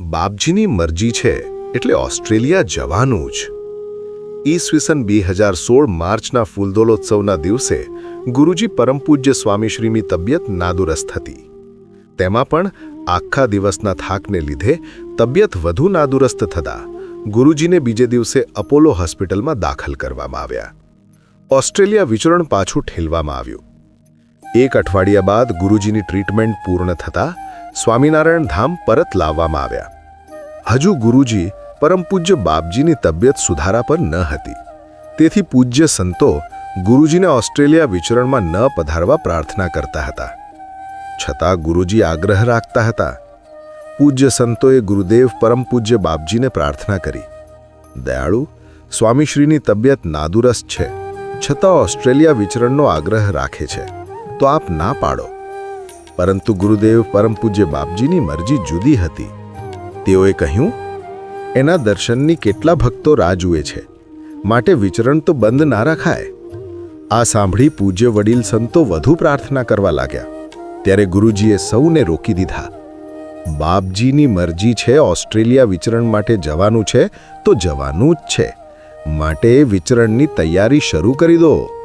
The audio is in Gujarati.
બાપજીની મરજી છે એટલે ઓસ્ટ્રેલિયા જવાનું જ. ઈસવીસન બે હજાર સોળ માર્ચના ફૂલદોલોત્સવના દિવસે ગુરુજી પરમ પૂજ્ય સ્વામીશ્રીની તબિયત નાદુરસ્ત હતી. તેમાં પણ આખા દિવસના થાકને લીધે તબિયત વધુ નાદુરસ્ત થતા ગુરુજીને બીજે દિવસે અપોલો હોસ્પિટલમાં દાખલ કરવામાં આવ્યા. ઓસ્ટ્રેલિયા વિચરણ પાછું ઠેલવામાં આવ્યું. એક અઠવાડિયા બાદ ગુરુજીની ટ્રીટમેન્ટ પૂર્ણ થતાં સ્વામિનારાયણ ધામ પરત લાવવામાં આવ્યા. હજુ ગુરુજી પરમ પૂજ્ય બાપજીની તબિયત સુધારા પર ન હતી. તેથી પૂજ્ય સંતો ગુરુજીને ઓસ્ટ્રેલિયા વિચરણમાં ન પધારવા પ્રાર્થના કરતા હતા. છતાં ગુરુજી આગ્રહ રાખતા હતા. પૂજ્ય સંતોએ ગુરુદેવ પરમ પૂજ્ય બાપજીને પ્રાર્થના કરી. દયાળુ, સ્વામીશ્રીની તબિયત નાદુરસ્ત છે. છતાં ઓસ્ટ્રેલિયા વિચરણનો આગ્રહ રાખે છે. તો આપ ના પાડો. પરંતુ ગુરુદેવ પરમ પૂજ્ય બાપજીની મરજી જુદી હતી. તેઓએ કહ્યું, એના દર્શનની કેટલા ભક્તો રાહ જુએ છે. માટે વિચરણ તો બંધ ના રખાય. આ સાંભળી પૂજ્ય વડીલ સંતો વધુ પ્રાર્થના કરવા લાગ્યા. ત્યારે ગુરુજીએ સૌને રોકી દીધા. બાપજીની મરજી છે ઓસ્ટ્રેલિયા વિચરણ માટે જવાનું છે તો જવાનું જ છે. માટે વિચરણની તૈયારી શરૂ કરી દો.